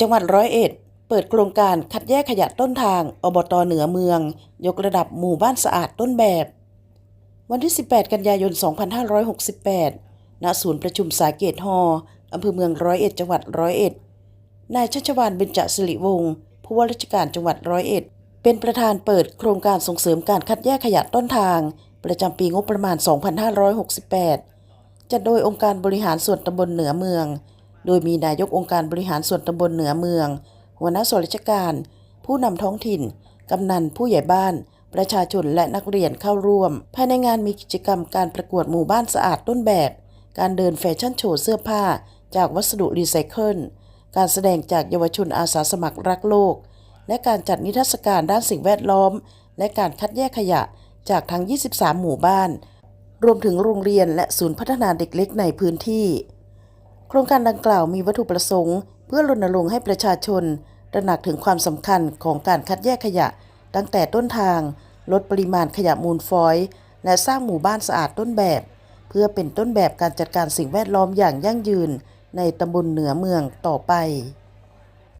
จังหวัดร้อยเอ็ด เปิดโครงการคัดแยกขยะต้นทาง อบตเหนือเมือง ยกระดับหมู่บ้านสะอาดต้นแบบ วันที่ 18 กันยายน 2568 ณ ศูนย์ประชุมสาเกตฮอร์อำเภอเมืองร้อยเอ็ด จังหวัดร้อยเอ็ด นายชัชวานเบญจสิริวงศ์ผู้ว่าราชการจังหวัดร้อยเอ็ด เป็นประธานเปิดโครงการส่งเสริมการคัดแยกขยะต้นทาง ประจำปีงบประมาณ 2568 จัดโดยองค์การบริหารส่วนตำบลเหนือเมือง โดยมีนายกองค์การบริหารส่วนตำบลเหนือเมือง หัวหน้าส่วนราชการ ผู้นำท้องถิ่น กำนันผู้ใหญ่บ้าน ประชาชนและนักเรียนเข้าร่วม ภายในงานมีกิจกรรมการประกวดหมู่บ้านสะอาดต้นแบบ การเดินแฟชั่นโชว์เสื้อผ้า จากวัสดุรีไซเคิล การแสดงจากเยาวชนอาสาสมัครรักโลก และการจัดนิทรรศการด้านสิ่งแวดล้อม และการคัดแยกขยะจากทั้ง 23 หมู่บ้าน รวมถึงโรงเรียนและศูนย์พัฒนาเด็กเล็กในพื้นที่ โครงการดังกล่าวมีวัตถุประสงค์ เพื่อรณรงค์ให้ประชาชนตระหนักถึงความสำคัญของการคัดแยกขยะ ตั้งแต่ต้นทาง ลดปริมาณขยะมูลฟอยล์และสร้างหมู่บ้านสะอาดต้นแบบ เพื่อเป็นต้นแบบการจัดการสิ่งแวดล้อมอย่างยั่งยืน ในตำบลเหนือเมืองต่อไป